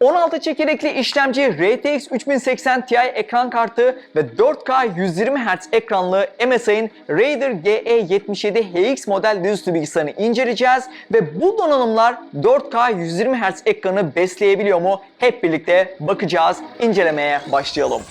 16 çekirdekli işlemci RTX 3080 Ti ekran kartı ve 4K 120 Hz ekranlı MSI'ın Raider GE77 HX model dizüstü bilgisayarını inceleyeceğiz ve bu donanımlar 4K 120 Hz ekranı besleyebiliyor mu? Hep birlikte bakacağız, incelemeye başlayalım.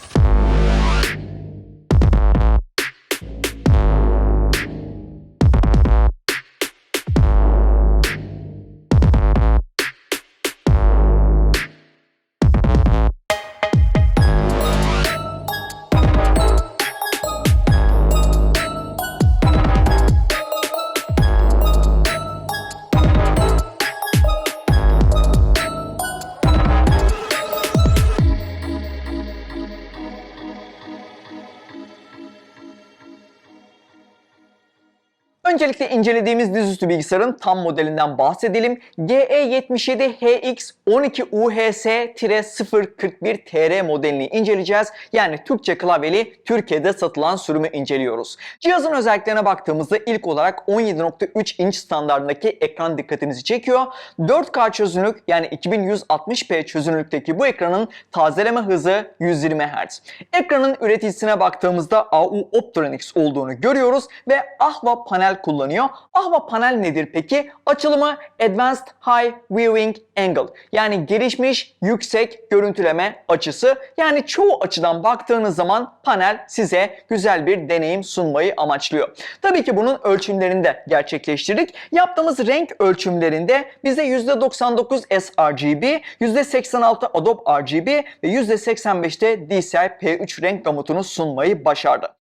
Öncelikle incelediğimiz dizüstü bilgisayarın tam modelinden bahsedelim. E GE77HX 12UHS-041TR modelini inceleyeceğiz. Yani Türkçe klavyeli Türkiye'de satılan sürümü inceliyoruz. Cihazın özelliklerine baktığımızda ilk olarak 17.3 inç standartındaki ekran dikkatimizi çekiyor. 4K çözünürlük yani 2160p çözünürlükteki bu ekranın tazeleme hızı 120 Hz. Ekranın üreticisine baktığımızda AU Optronics olduğunu görüyoruz ve Ahva panel kullanıyor. Ahva panel nedir peki? Açılımı Advanced High Viewing Angle yani gelişmiş yüksek görüntüleme açısı. Yani çoğu açıdan baktığınız zaman panel size güzel bir deneyim sunmayı amaçlıyor. Tabii ki bunun ölçümlerini de gerçekleştirdik. Yaptığımız renk ölçümlerinde bize %99 sRGB, %86 Adobe RGB ve %85'te DCI P3 renk gamutunu sunmayı başardı.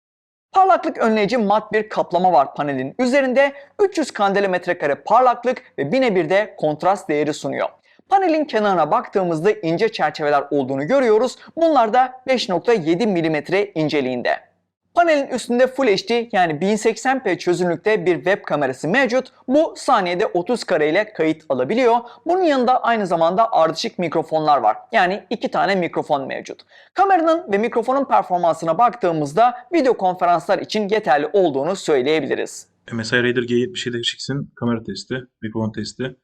Parlaklık önleyici mat bir kaplama var panelin üzerinde. 300 kandela metrekare parlaklık ve 1000'e bir de kontrast değeri sunuyor. Panelin kenarına baktığımızda ince çerçeveler olduğunu görüyoruz. Bunlar da 5.7 mm inceliğinde. Panelin üstünde Full HD yani 1080p çözünürlükte bir web kamerası mevcut. Bu saniyede 30 kare ile kayıt alabiliyor. Bunun yanında aynı zamanda ardışık mikrofonlar var. Yani iki tane mikrofon mevcut. Kameranın ve mikrofonun performansına baktığımızda video konferanslar için yeterli olduğunu söyleyebiliriz. MSI Raider G77 HX'in kamera testi, mikrofon testi.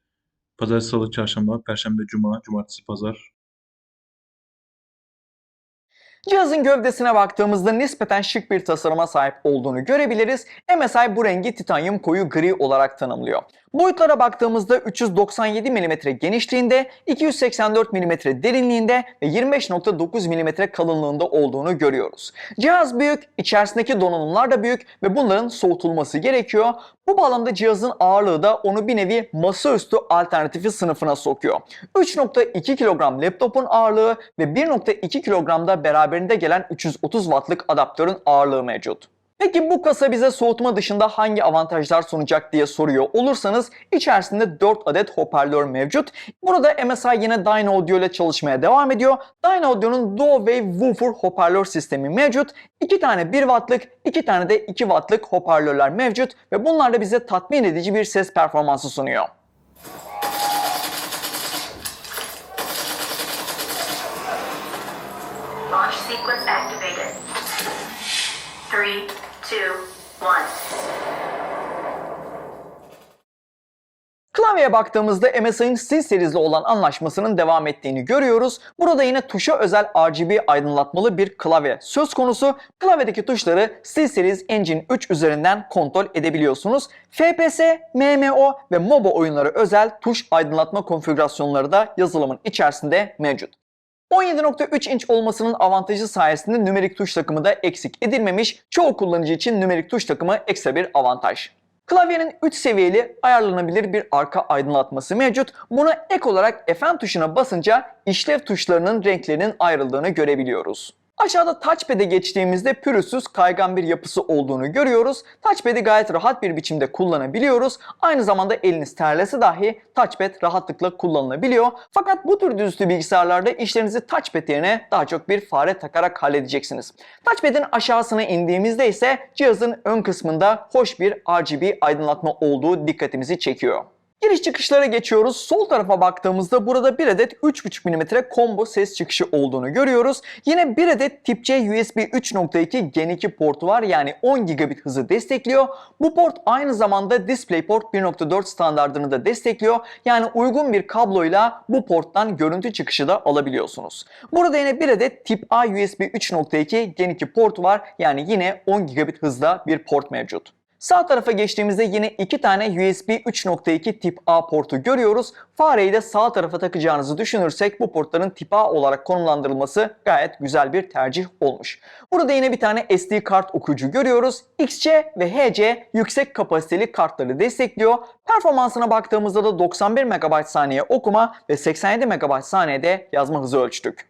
Pazartesi, salı, çarşamba, perşembe, cuma, cumartesi, pazar. Cihazın gövdesine baktığımızda nispeten şık bir tasarıma sahip olduğunu görebiliriz. MSI bu rengi titanyum koyu gri olarak tanımlıyor. Boyutlara baktığımızda 397 mm genişliğinde, 284 mm derinliğinde ve 25.9 mm kalınlığında olduğunu görüyoruz. Cihaz büyük, içerisindeki donanımlar da büyük ve bunların soğutulması gerekiyor. Bu bağlamda cihazın ağırlığı da onu bir nevi masaüstü alternatifi sınıfına sokuyor. 3.2 kilogram laptopun ağırlığı ve 1.2 kilogramda beraberinde gelen 330 wattlık adaptörün ağırlığı mevcut. Peki bu kasa bize soğutma dışında hangi avantajlar sunacak diye soruyor olursanız içerisinde 4 adet hoparlör mevcut. Burada MSI yine Dyna Audio ile çalışmaya devam ediyor. Dyna Audio'nun Dual Wave Woofer hoparlör sistemi mevcut. 2 tane 1 wattlık, 2 tane de 2 wattlık hoparlörler mevcut ve bunlar da bize tatmin edici bir ses performansı sunuyor. Launch sequence activated. Three. Klavyeye baktığımızda MSI'nin SteelSeries'le olan anlaşmasının devam ettiğini görüyoruz. Burada yine tuşa özel RGB aydınlatmalı bir klavye söz konusu. Klavyedeki tuşları SteelSeries Engine 3 üzerinden kontrol edebiliyorsunuz. FPS, MMO ve MOBA oyunları özel tuş aydınlatma konfigürasyonları da yazılımın içerisinde mevcut. 17.3 inç olmasının avantajı sayesinde nümerik tuş takımı da eksik edilmemiş. Çoğu kullanıcı için nümerik tuş takımı ekstra bir avantaj. Klavyenin 3 seviyeli ayarlanabilir bir arka aydınlatması mevcut. Buna ek olarak Fn tuşuna basınca işlev tuşlarının renklerinin ayrıldığını görebiliyoruz. Aşağıda touchpad'e geçtiğimizde pürüzsüz kaygan bir yapısı olduğunu görüyoruz. Touchpad'i gayet rahat bir biçimde kullanabiliyoruz. Aynı zamanda eliniz terlese dahi touchpad rahatlıkla kullanılabiliyor. Fakat bu tür düzüstü bilgisayarlarda işlerinizi touchpad yerine daha çok bir fare takarak halledeceksiniz. Touchpad'in aşağısına indiğimizde ise cihazın ön kısmında hoş bir RGB aydınlatma olduğu dikkatimizi çekiyor. Giriş çıkışlara geçiyoruz. Sol tarafa baktığımızda burada bir adet 3.5 mm combo ses çıkışı olduğunu görüyoruz. Yine bir adet tip C USB 3.2 Gen 2 portu var yani 10 gigabit hızı destekliyor. Bu port aynı zamanda DisplayPort 1.4 standartını da destekliyor. Yani uygun bir kabloyla bu porttan görüntü çıkışı da alabiliyorsunuz. Burada yine bir adet tip A USB 3.2 Gen 2 portu var. Yani yine 10 gigabit hızda bir port mevcut. Sağ tarafa geçtiğimizde yine iki tane USB 3.2 tip A portu görüyoruz. Fareyi de sağ tarafa takacağınızı düşünürsek bu portların tip A olarak konumlandırılması gayet güzel bir tercih olmuş. Burada yine bir tane SD kart okuyucu görüyoruz. XC ve HC yüksek kapasiteli kartları destekliyor. Performansına baktığımızda da 91 MB saniye okuma ve 87 MB saniyede yazma hızı ölçtük.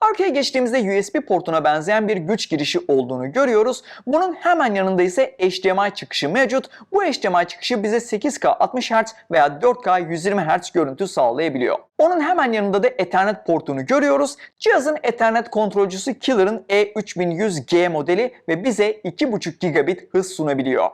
Arkaya geçtiğimizde USB portuna benzeyen bir güç girişi olduğunu görüyoruz. Bunun hemen yanında ise HDMI çıkışı mevcut. Bu HDMI çıkışı bize 8K 60 Hz veya 4K 120 Hz görüntü sağlayabiliyor. Onun hemen yanında da Ethernet portunu görüyoruz. Cihazın Ethernet kontrolcüsü Killer'ın E3100G modeli ve bize 2.5 gigabit hız sunabiliyor.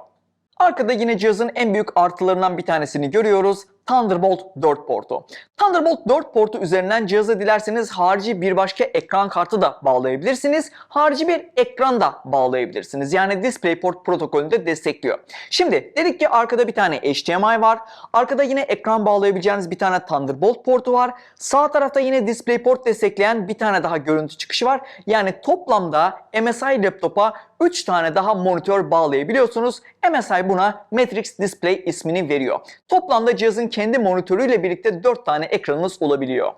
Arkada yine cihazın en büyük artılarından bir tanesini görüyoruz. Thunderbolt 4 portu. Thunderbolt 4 portu üzerinden cihaza dilerseniz harici bir başka ekran kartı da bağlayabilirsiniz. Harici bir ekran da bağlayabilirsiniz. Yani DisplayPort protokolünü de destekliyor. Şimdi dedik ki arkada bir tane HDMI var. Arkada yine ekran bağlayabileceğiniz bir tane Thunderbolt portu var. Sağ tarafta yine DisplayPort destekleyen bir tane daha görüntü çıkışı var. Yani toplamda MSI laptopa 3 tane daha monitör bağlayabiliyorsunuz. MSI buna Matrix Display ismini veriyor. Toplamda cihazın kendi monitörüyle birlikte 4 tane ekranınız olabiliyor.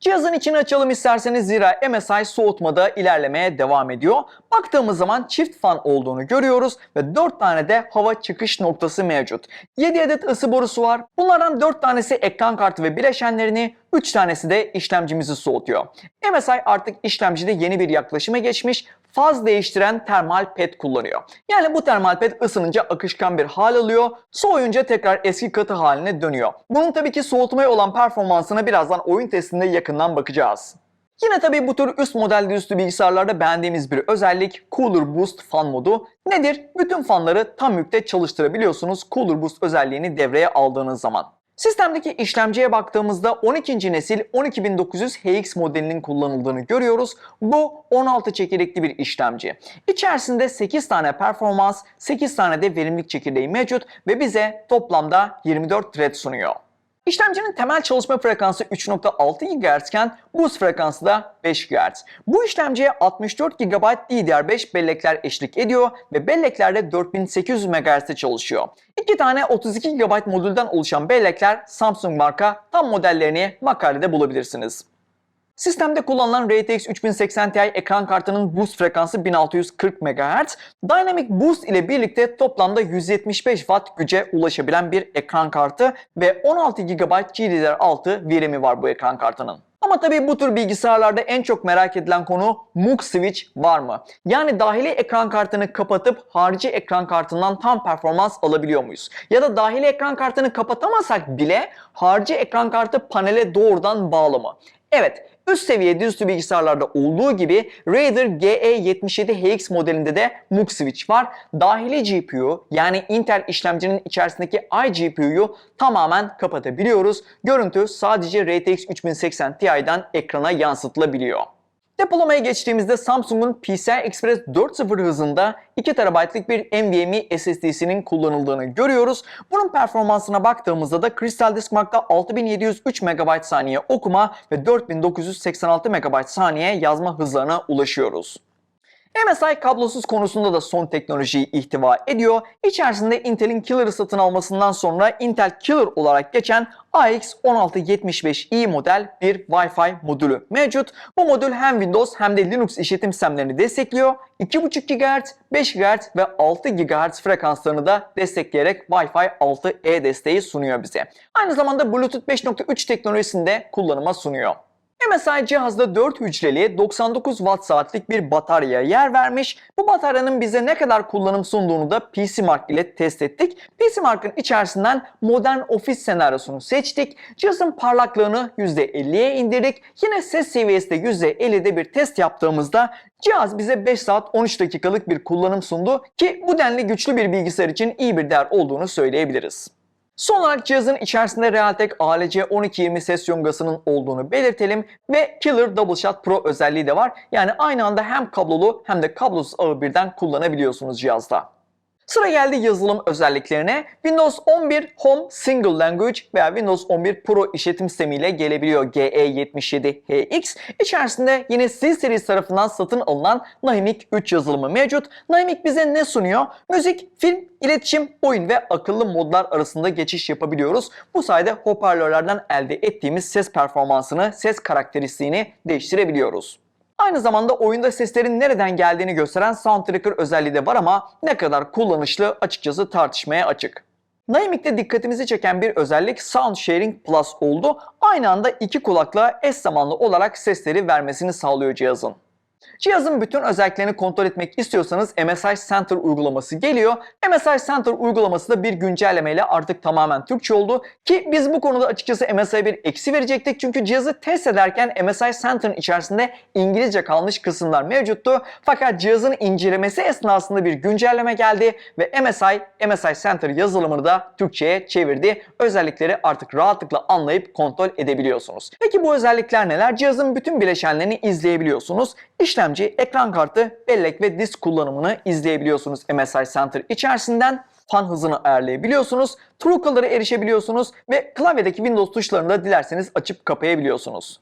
Cihazın içini açalım isterseniz zira MSI soğutmada ilerlemeye devam ediyor. Baktığımız zaman çift fan olduğunu görüyoruz ve 4 tane de hava çıkış noktası mevcut. 7 adet ısı borusu var. Bunlardan 4 tanesi ekran kartı ve bileşenlerini, 3 tanesi de işlemcimizi soğutuyor. MSI artık işlemcide yeni bir yaklaşıma geçmiş, faz değiştiren termal pet kullanıyor. Yani bu termal pet ısınınca akışkan bir hal alıyor, soğuyunca tekrar eski katı haline dönüyor. Bunun tabii ki soğutmaya olan performansına birazdan oyun testinde yakından bakacağız. Yine tabii bu tür üst model üstü bilgisayarlarda beğendiğimiz bir özellik Cooler Boost fan modu. Nedir? Bütün fanları tam yükte çalıştırabiliyorsunuz Cooler Boost özelliğini devreye aldığınız zaman. Sistemdeki işlemciye baktığımızda 12. nesil 12900 HX modelinin kullanıldığını görüyoruz. Bu 16 çekirdekli bir işlemci. İçerisinde 8 tane performans, 8 tane de verimlilik çekirdeği mevcut ve bize toplamda 24 thread sunuyor. İşlemcinin temel çalışma frekansı 3.6 GHz iken boost frekansı da 5 GHz. Bu işlemciye 64 GB DDR5 bellekler eşlik ediyor ve belleklerde 4800 MHz'de çalışıyor. İki tane 32 GB modülden oluşan bellekler Samsung marka tam modellerini makalede bulabilirsiniz. Sistemde kullanılan RTX 3080 Ti ekran kartının boost frekansı 1640 MHz, Dynamic Boost ile birlikte toplamda 175 Watt güce ulaşabilen bir ekran kartı ve 16 GB GDDR6 verimi var bu ekran kartının. Ama tabii bu tür bilgisayarlarda en çok merak edilen konu MUX switch var mı? Yani dahili ekran kartını kapatıp harici ekran kartından tam performans alabiliyor muyuz? Ya da dahili ekran kartını kapatamasak bile harici ekran kartı panele doğrudan bağlı mı? Evet, üst seviye dizüstü bilgisayarlarda olduğu gibi Raider GE77HX modelinde de MUX switch var. Dahili GPU yani Intel işlemcinin içerisindeki iGPU'yu tamamen kapatabiliyoruz. Görüntü sadece RTX 3080 Ti'den ekrana yansıtılabiliyor. Depolamaya geçtiğimizde Samsung'un PCI Express 4.0 hızında 2 TB'lık bir NVMe SSD'sinin kullanıldığını görüyoruz. Bunun performansına baktığımızda da Crystal Disk Mark'ta 6703 MB saniye okuma ve 4986 MB saniye yazma hızlarına ulaşıyoruz. MSI kablosuz konusunda da son teknolojiyi ihtiva ediyor. İçerisinde Intel'in Killer'ı satın almasından sonra Intel Killer olarak geçen AX1675i model bir Wi-Fi modülü mevcut. Bu modül hem Windows hem de Linux işletim sistemlerini destekliyor. 2.5 GHz, 5 GHz ve 6 GHz frekanslarını da destekleyerek Wi-Fi 6E desteği sunuyor bize. Aynı zamanda Bluetooth 5.3 teknolojisini de kullanıma sunuyor. MSI cihazda 4 hücreli 99 watt saatlik bir bataryaya yer vermiş. Bu bataryanın bize ne kadar kullanım sunduğunu da PC Mark ile test ettik. PC Mark'ın içerisinden modern ofis senaryosunu seçtik. Cihazın parlaklığını %50'ye indirdik. Yine ses seviyesi de %50'de bir test yaptığımızda cihaz bize 5 saat 13 dakikalık bir kullanım sundu ki bu denli güçlü bir bilgisayar için iyi bir değer olduğunu söyleyebiliriz. Son olarak cihazın içerisinde Realtek ALC 1220 ses yongasının olduğunu belirtelim ve Killer Double Shot Pro özelliği de var. Yani aynı anda hem kablolu hem de kablosuz ağı birden kullanabiliyorsunuz cihazda. Sıra geldi yazılım özelliklerine. Windows 11 Home Single Language veya Windows 11 Pro işletim sistemiyle gelebiliyor GE77HX. İçerisinde yine C-Series tarafından satın alınan Naimik 3 yazılımı mevcut. Naimik bize ne sunuyor? Müzik, film, iletişim, oyun ve akıllı modlar arasında geçiş yapabiliyoruz. Bu sayede hoparlörlerden elde ettiğimiz ses performansını, ses karakteristiğini değiştirebiliyoruz. Aynı zamanda oyunda seslerin nereden geldiğini gösteren Sound Tracker özelliği de var ama ne kadar kullanışlı açıkçası tartışmaya açık. Naimic'te dikkatimizi çeken bir özellik Sound Sharing Plus oldu. Aynı anda iki kulakla eş zamanlı olarak sesleri vermesini sağlıyor cihazın. Cihazın bütün özelliklerini kontrol etmek istiyorsanız MSI Center uygulaması geliyor. MSI Center uygulaması da bir güncellemeyle artık tamamen Türkçe oldu. Ki biz bu konuda açıkçası MSI'ye bir eksi verecektik. Çünkü cihazı test ederken MSI Center'ın içerisinde İngilizce kalmış kısımlar mevcuttu. Fakat cihazın incelemesi esnasında bir güncelleme geldi ve MSI, MSI Center yazılımını da Türkçe'ye çevirdi. Özellikleri artık rahatlıkla anlayıp kontrol edebiliyorsunuz. Peki bu özellikler neler? Cihazın bütün bileşenlerini izleyebiliyorsunuz. İşlemci, ekran kartı, bellek ve disk kullanımını izleyebiliyorsunuz MSI Center içerisinden. Fan hızını ayarlayabiliyorsunuz, True Color'a erişebiliyorsunuz ve klavyedeki Windows tuşlarını da dilerseniz açıp kapayabiliyorsunuz.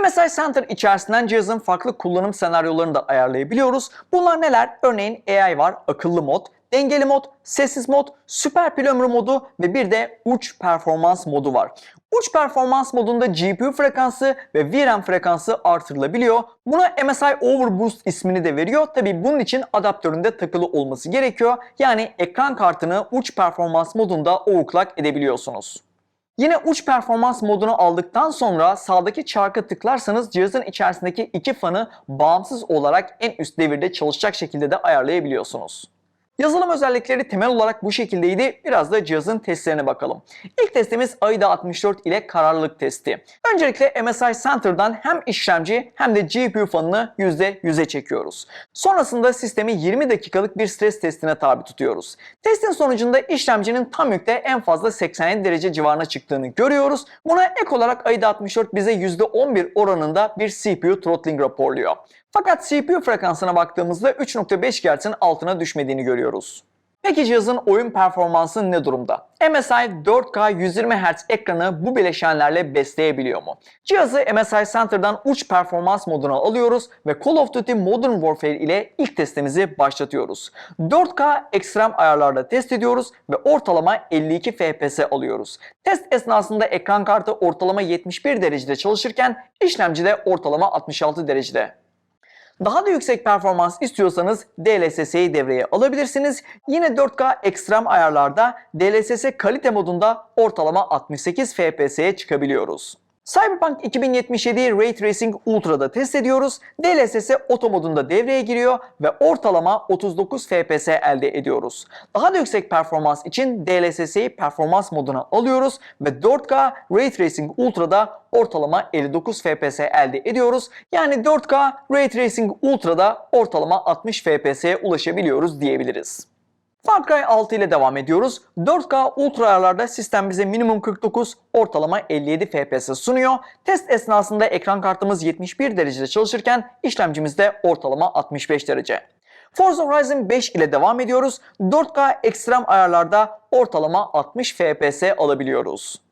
MSI Center içerisinden cihazın farklı kullanım senaryolarını da ayarlayabiliyoruz. Bunlar neler? Örneğin AI var, akıllı mod, dengeli mod, sessiz mod, süper pil ömrü modu ve bir de uç performans modu var. Uç performans modunda GPU frekansı ve VRAM frekansı artırılabiliyor. Buna MSI Overboost ismini de veriyor. Tabi bunun için adaptöründe takılı olması gerekiyor. Yani ekran kartını uç performans modunda overclock edebiliyorsunuz. Yine uç performans modunu aldıktan sonra sağdaki çarka tıklarsanız cihazın içerisindeki iki fanı bağımsız olarak en üst devirde çalışacak şekilde de ayarlayabiliyorsunuz. Yazılım özellikleri temel olarak bu şekildeydi. Biraz da cihazın testlerine bakalım. İlk testimiz AIDA 64 ile kararlılık testi. Öncelikle MSI Center'dan hem işlemci hem de GPU fanını %100'e çekiyoruz. Sonrasında sistemi 20 dakikalık bir stres testine tabi tutuyoruz. Testin sonucunda işlemcinin tam yükte en fazla 87 derece civarına çıktığını görüyoruz. Buna ek olarak AIDA 64 bize %11 oranında bir CPU throttling raporluyor. Fakat CPU frekansına baktığımızda 3.5 GHz'in altına düşmediğini görüyoruz. Peki cihazın oyun performansı ne durumda? MSI 4K 120 Hz ekranı bu bileşenlerle besleyebiliyor mu? Cihazı MSI Center'dan uç performans moduna alıyoruz ve Call of Duty Modern Warfare ile ilk testimizi başlatıyoruz. 4K ekstrem ayarlarda test ediyoruz ve ortalama 52 FPS alıyoruz. Test esnasında ekran kartı ortalama 71 derecede çalışırken işlemci de ortalama 66 derecede. Daha da yüksek performans istiyorsanız DLSS'yi devreye alabilirsiniz. Yine 4K ekstrem ayarlarda DLSS kalite modunda ortalama 68 FPS'ye çıkabiliyoruz. Cyberpunk 2077'yi Ray Tracing Ultra'da test ediyoruz. DLSS oto modunda devreye giriyor ve ortalama 39 FPS elde ediyoruz. Daha da yüksek performans için DLSS'yi performans moduna alıyoruz ve 4K Ray Tracing Ultra'da ortalama 59 FPS elde ediyoruz. Yani 4K Ray Tracing Ultra'da ortalama 60 FPS'ye ulaşabiliyoruz diyebiliriz. Far Cry 6 ile devam ediyoruz. 4K ultra ayarlarda sistem bize minimum 49, ortalama 57 FPS sunuyor. Test esnasında ekran kartımız 71 derecede çalışırken işlemcimiz de ortalama 65 derece. Forza Horizon 5 ile devam ediyoruz. 4K ekstrem ayarlarda ortalama 60 FPS alabiliyoruz.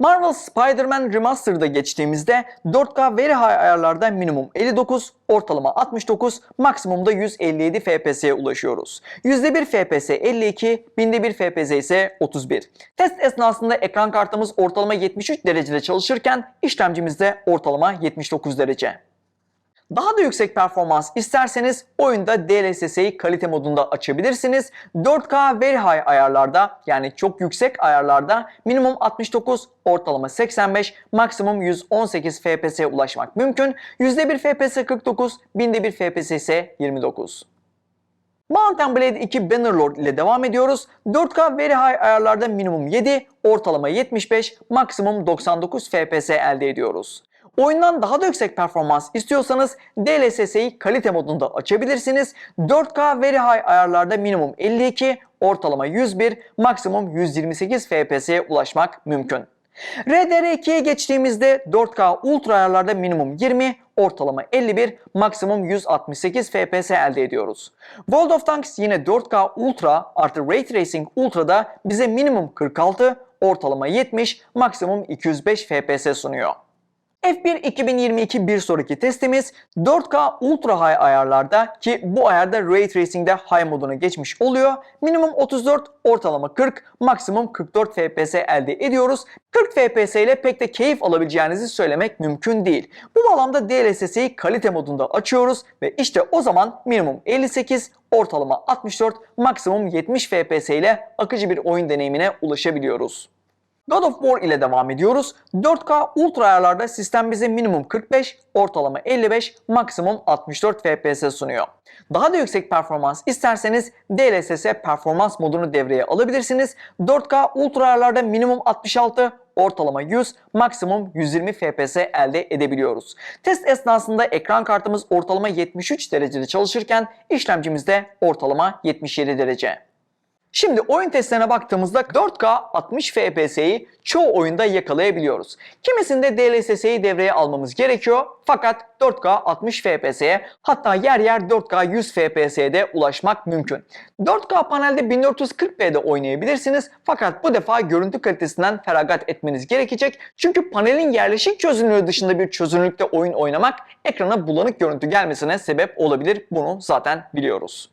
Marvel Spider-Man Remastered'a geçtiğimizde 4K Very High ayarlarda minimum 59, ortalama 69, maksimumda 157 FPS'ye ulaşıyoruz. %1 FPS 52, binde 1 FPS ise 31. Test esnasında ekran kartımız ortalama 73 derecede çalışırken işlemcimizde ortalama 79 derece. Daha da yüksek performans isterseniz oyunda DLSS'yi kalite modunda açabilirsiniz. 4K Very High ayarlarda yani çok yüksek ayarlarda minimum 69, ortalama 85, maksimum 118 FPS'ye ulaşmak mümkün. %1 FPS 49, binde 1 FPS ise 29. Mount Blade 2 Bannerlord ile devam ediyoruz. 4K Very High ayarlarda minimum 7, ortalama 75, maksimum 99 FPS elde ediyoruz. Oyundan daha da yüksek performans istiyorsanız DLSS'yi kalite modunda açabilirsiniz. 4K Very High ayarlarda minimum 52, ortalama 101, maksimum 128 FPS'ye ulaşmak mümkün. RDR2'ye geçtiğimizde 4K Ultra ayarlarda minimum 20, ortalama 51, maksimum 168 FPS elde ediyoruz. World of Tanks yine 4K Ultra artı Ray Tracing Ultra'da bize minimum 46, ortalama 70, maksimum 205 FPS sunuyor. F1 2022 bir sonraki testimiz 4K Ultra High ayarlarda ki bu ayarda Ray Tracing'de High moduna geçmiş oluyor. Minimum 34, ortalama 40, maksimum 44 FPS elde ediyoruz. 40 FPS ile pek de keyif alabileceğinizi söylemek mümkün değil. Bu bağlamda DLSS'yi kalite modunda açıyoruz ve işte o zaman minimum 58, ortalama 64, maksimum 70 FPS ile akıcı bir oyun deneyimine ulaşabiliyoruz. God of War ile devam ediyoruz. 4K Ultra ayarlarda sistem bize minimum 45, ortalama 55, maksimum 64 FPS sunuyor. Daha da yüksek performans isterseniz DLSS performans modunu devreye alabilirsiniz. 4K Ultra ayarlarda minimum 66, ortalama 100, maksimum 120 FPS elde edebiliyoruz. Test esnasında ekran kartımız ortalama 73 derecede çalışırken işlemcimiz de ortalama 77 derece. Şimdi oyun testlerine baktığımızda 4K 60 FPS'yi çoğu oyunda yakalayabiliyoruz. Kimisinde DLSS'yi devreye almamız gerekiyor fakat 4K 60 FPS'ye hatta yer yer 4K 100 FPS'ye de ulaşmak mümkün. 4K panelde 1440p'de oynayabilirsiniz fakat bu defa görüntü kalitesinden feragat etmeniz gerekecek. Çünkü panelin yerleşik çözünürlüğü dışında bir çözünürlükte oyun oynamak ekrana bulanık görüntü gelmesine sebep olabilir. Bunu zaten biliyoruz.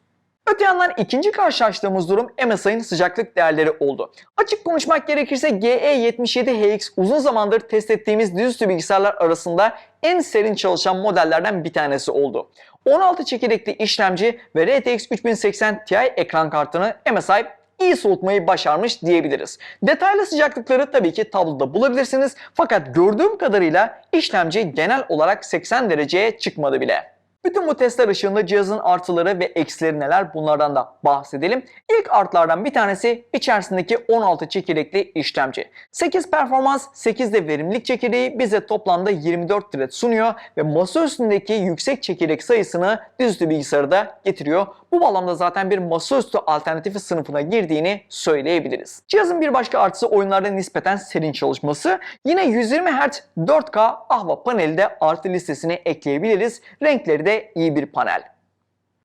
Öte yandan ikinci karşılaştığımız durum MSI'nin sıcaklık değerleri oldu. Açık konuşmak gerekirse GE77HX uzun zamandır test ettiğimiz dizüstü bilgisayarlar arasında en serin çalışan modellerden bir tanesi oldu. 16 çekirdekli işlemci ve RTX 3080 Ti ekran kartını MSI iyi soğutmayı başarmış diyebiliriz. Detaylı sıcaklıkları tabii ki tabloda bulabilirsiniz fakat gördüğüm kadarıyla işlemci genel olarak 80 dereceye çıkmadı bile. Bütün bu testler ışığında cihazın artıları ve eksileri neler bunlardan da bahsedelim. İlk artılardan bir tanesi içerisindeki 16 çekirdekli işlemci. 8 performans, 8 de verimlilik çekirdeği bize toplamda 24 thread sunuyor ve masa üstündeki yüksek çekirdek sayısını dizüstü bilgisayarda getiriyor. Bu bağlamda zaten bir masaüstü alternatifi sınıfına girdiğini söyleyebiliriz. Cihazın bir başka artısı oyunlarda nispeten serin çalışması. Yine 120 Hz 4K Ahva paneli de artı listesine ekleyebiliriz. Renkleri de iyi bir panel.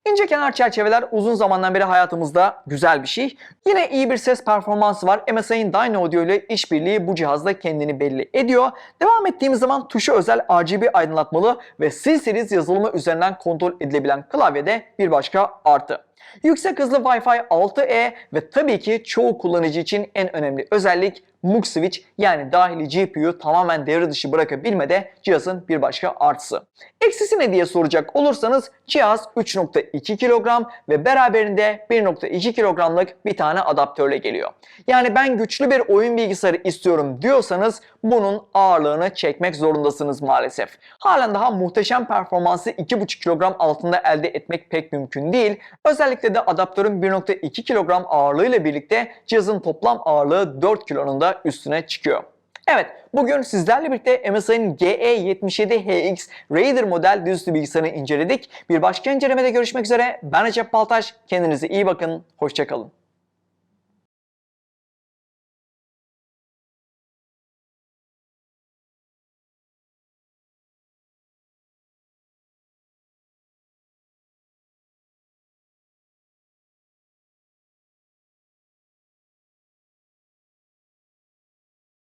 İnce kenar çerçeveler uzun zamandan beri hayatımızda güzel bir şey. Yine iyi bir ses performansı var. MSI'nin Dyna Audio ile işbirliği bu cihazda kendini belli ediyor. Devam ettiğimiz zaman tuşu özel RGB aydınlatmalı ve C-Series yazılımı üzerinden kontrol edilebilen klavyede bir başka artı. Yüksek hızlı Wi-Fi 6E ve tabii ki çoğu kullanıcı için en önemli özellik MUX switch yani dahili GPU'yu tamamen devre dışı bırakabilmede cihazın bir başka artısı. Eksisi ne diye soracak olursanız cihaz 3.2 kilogram ve beraberinde 1.2 kilogramlık bir tane adaptörle geliyor. Yani ben güçlü bir oyun bilgisayarı istiyorum diyorsanız bunun ağırlığını çekmek zorundasınız maalesef. Halen daha muhteşem performansı 2.5 kilogram altında elde etmek pek mümkün değil. Özellikle de adaptörün 1.2 kilogram ağırlığıyla birlikte cihazın toplam ağırlığı 4 kilonun da üstüne çıkıyor. Evet, bugün sizlerle birlikte MSI'nin GE77HX Raider model dizüstü bilgisayarını inceledik. Bir başka incelemede görüşmek üzere. Ben Recep Baltaş. Kendinize iyi bakın. Hoşçakalın.